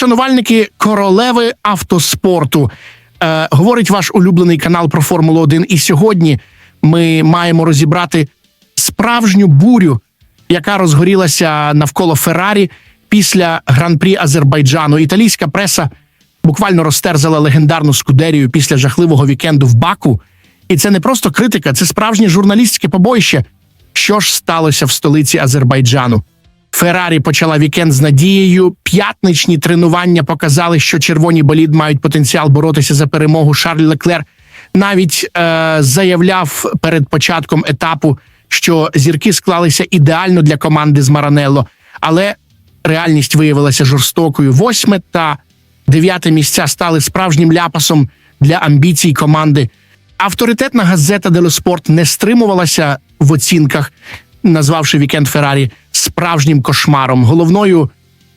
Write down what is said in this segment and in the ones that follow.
шанувальники королеви автоспорту. Е, говорить ваш улюблений канал про Формулу 1. І сьогодні ми маємо розібрати справжню бурю, яка розгорілася навколо Феррарі після гран-прі Азербайджану. Італійська преса буквально розтерзала легендарну скудерію після жахливого вікенду в Баку. І це не просто критика, це справжнє журналістське побоїще. Що ж сталося в столиці Азербайджану? Феррарі почала вікенд з надією. П'ятничні тренування показали, що червоні болід мають потенціал боротися за перемогу. Шарль Леклер навіть е, заявляв перед початком етапу, що зірки склалися ідеально для команди з Маранелло, але реальність виявилася жорстокою. Восьме та дев'яте місця стали справжнім ляпасом для амбіцій команди. Авторитетна газета Дело Спорт не стримувалася в оцінках, назвавши вікенд Феррарі справжнім кошмаром. Головною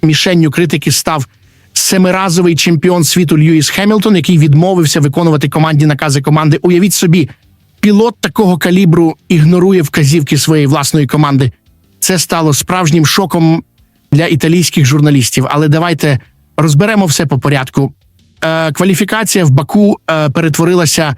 мішенню критики став семиразовий чемпіон світу Льюіс Хемілтон, який відмовився виконувати командні накази команди. Уявіть собі, пілот такого калібру ігнорує вказівки своєї власної команди. Це стало справжнім шоком для італійських журналістів. Але давайте розберемо все по порядку. Е, кваліфікація в Баку е, перетворилася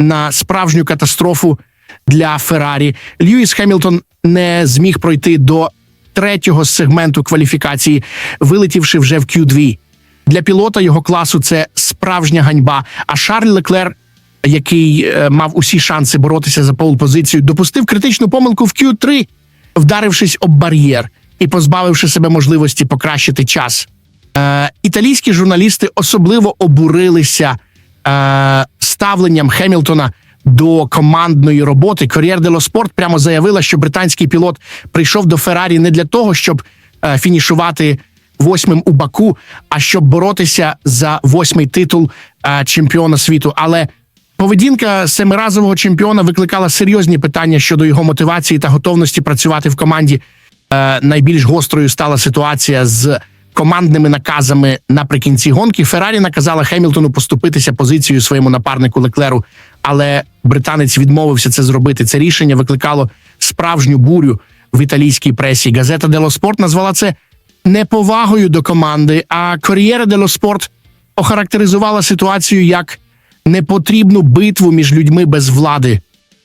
на справжню катастрофу для Феррарі. Льюіс Хемілтон не зміг пройти до третього сегменту кваліфікації, вилетівши вже в Q2. Для пілота його класу це справжня ганьба. А Шарль Леклер, який е, мав усі шанси боротися за пол-позицію, допустив критичну помилку в Q3, вдарившись об бар'єр і позбавивши себе можливості покращити час. Е, італійські журналісти особливо обурилися е, ставленням Хемілтона до командної роботи. Кор'єр дело Спорт прямо заявила, що британський пілот прийшов до Феррарі не для того, щоб е, фінішувати восьмим у Баку, а щоб боротися за восьмий титул е, чемпіона світу. Але поведінка семиразового чемпіона викликала серйозні питання щодо його мотивації та готовності працювати в команді. Е, найбільш гострою стала ситуація з командними наказами наприкінці гонки. Феррарі наказала Хемілтону поступитися позицією своєму напарнику Леклеру, але британець відмовився це зробити. Це рішення викликало справжню бурю в італійській пресі. Газета Дело Спорт назвала це неповагою до команди. А Кор'єре Дело Спорт охарактеризувала ситуацію як непотрібну битву між людьми без влади.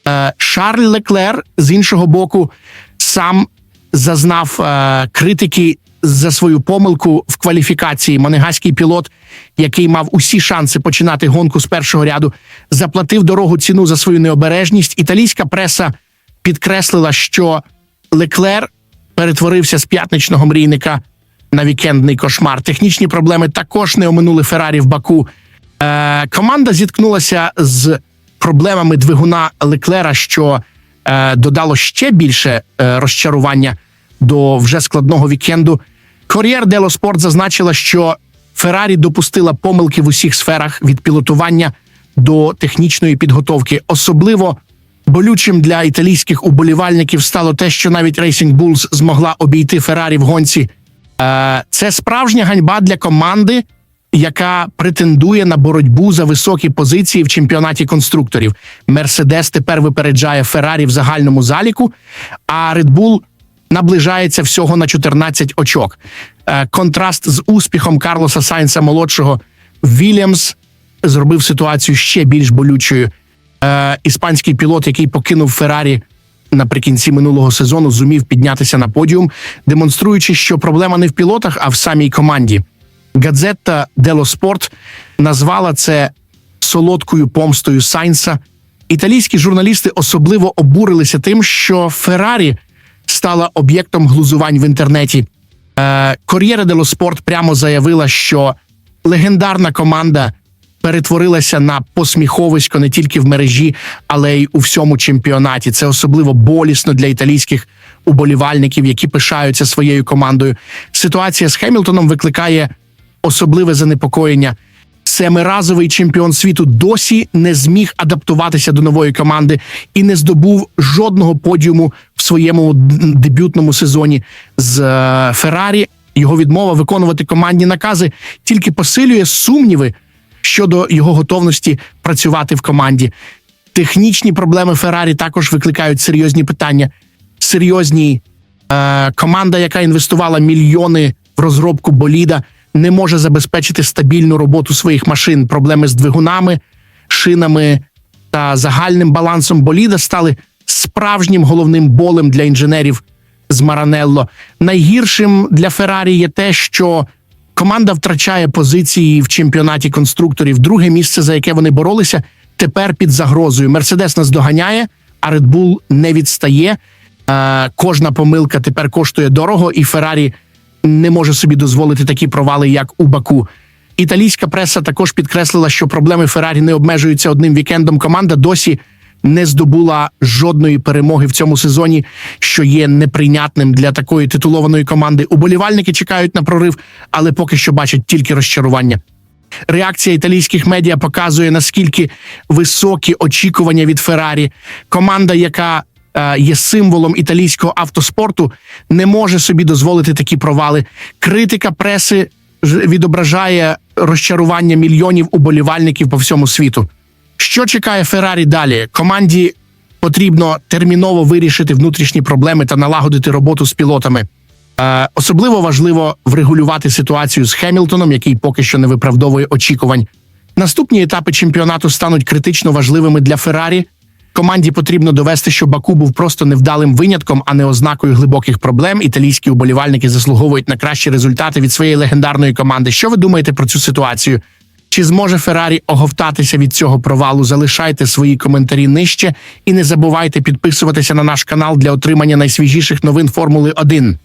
Е, Шарль Леклер з іншого боку сам зазнав е, критики за свою помилку в кваліфікації. Монегаський пілот, який мав усі шанси починати гонку з першого ряду, заплатив дорогу ціну за свою необережність. Італійська преса підкреслила, що Леклер перетворився з п'ятничного мрійника на вікендний кошмар. Технічні проблеми також не оминули Феррарі в Баку. Е, команда зіткнулася з проблемами двигуна Леклера, що е, додало ще більше е, розчарування до вже складного вікенду. Кор'єр Дело Спорт зазначила, що Феррарі допустила помилки в усіх сферах від пілотування до технічної підготовки. Особливо болючим для італійських уболівальників стало те, що навіть Racing Bulls змогла обійти Феррарі в гонці. Е, Це справжня ганьба для команди, яка претендує на боротьбу за високі позиції в чемпіонаті конструкторів. Мерседес тепер випереджає Феррарі в загальному заліку, а Bull наближається всього на 14 очок. Е, Контраст з успіхом Карлоса Сайнса молодшого Вільямс зробив ситуацію ще більш болючою. Е, Іспанський пілот, який покинув Феррарі наприкінці минулого сезону, зумів піднятися на подіум, демонструючи, що проблема не в пілотах, а в самій команді. Газета Дело Спорт назвала це солодкою помстою Сайнса. Італійські журналісти особливо обурилися тим, що Феррарі стала об'єктом глузувань в інтернеті. Кор'єре дело Спорт прямо заявила, що легендарна команда перетворилася на посміховисько не тільки в мережі, але й у всьому чемпіонаті. Це особливо болісно для італійських уболівальників, які пишаються своєю командою. Ситуація з Хемілтоном викликає особливе занепокоєння. Семиразовий чемпіон світу досі не зміг адаптуватися до нової команди і не здобув жодного подіуму в своєму дебютному сезоні з е, Феррарі. Його відмова виконувати командні накази тільки посилює сумніви щодо його готовності працювати в команді. Технічні проблеми Феррарі також викликають серйозні питання. Серйозні е, команда, яка інвестувала мільйони в розробку боліда, не може забезпечити стабільну роботу своїх машин. Проблеми з двигунами, шинами та загальним балансом боліда стали справжнім головним болем для інженерів з Маранелло. Найгіршим для Феррарі є те, що команда втрачає позиції в чемпіонаті конструкторів. Друге місце, за яке вони боролися, тепер під загрозою. Мерседес нас доганяє, а Red не відстає. Е, кожна помилка тепер коштує дорого, і Феррарі не може собі дозволити такі провали, як у Баку. Італійська преса також підкреслила, що проблеми Феррарі не обмежуються одним вікендом. Команда досі не здобула жодної перемоги в цьому сезоні, що є неприйнятним для такої титулованої команди. Уболівальники чекають на прорив, але поки що бачать тільки розчарування. Реакція італійських медіа показує наскільки високі очікування від Феррарі. Команда, яка є символом італійського автоспорту, не може собі дозволити такі провали. Критика преси відображає розчарування мільйонів уболівальників по всьому світу. Що чекає Феррарі далі? Команді потрібно терміново вирішити внутрішні проблеми та налагодити роботу з пілотами. Е, особливо важливо врегулювати ситуацію з Хемілтоном, який поки що не виправдовує очікувань. Наступні етапи чемпіонату стануть критично важливими для Феррарі. Команді потрібно довести, що Баку був просто невдалим винятком, а не ознакою глибоких проблем. Італійські уболівальники заслуговують на кращі результати від своєї легендарної команди. Що ви думаєте про цю ситуацію? Чи зможе Феррарі оговтатися від цього провалу? Залишайте свої коментарі нижче і не забувайте підписуватися на наш канал для отримання найсвіжіших новин Формули 1.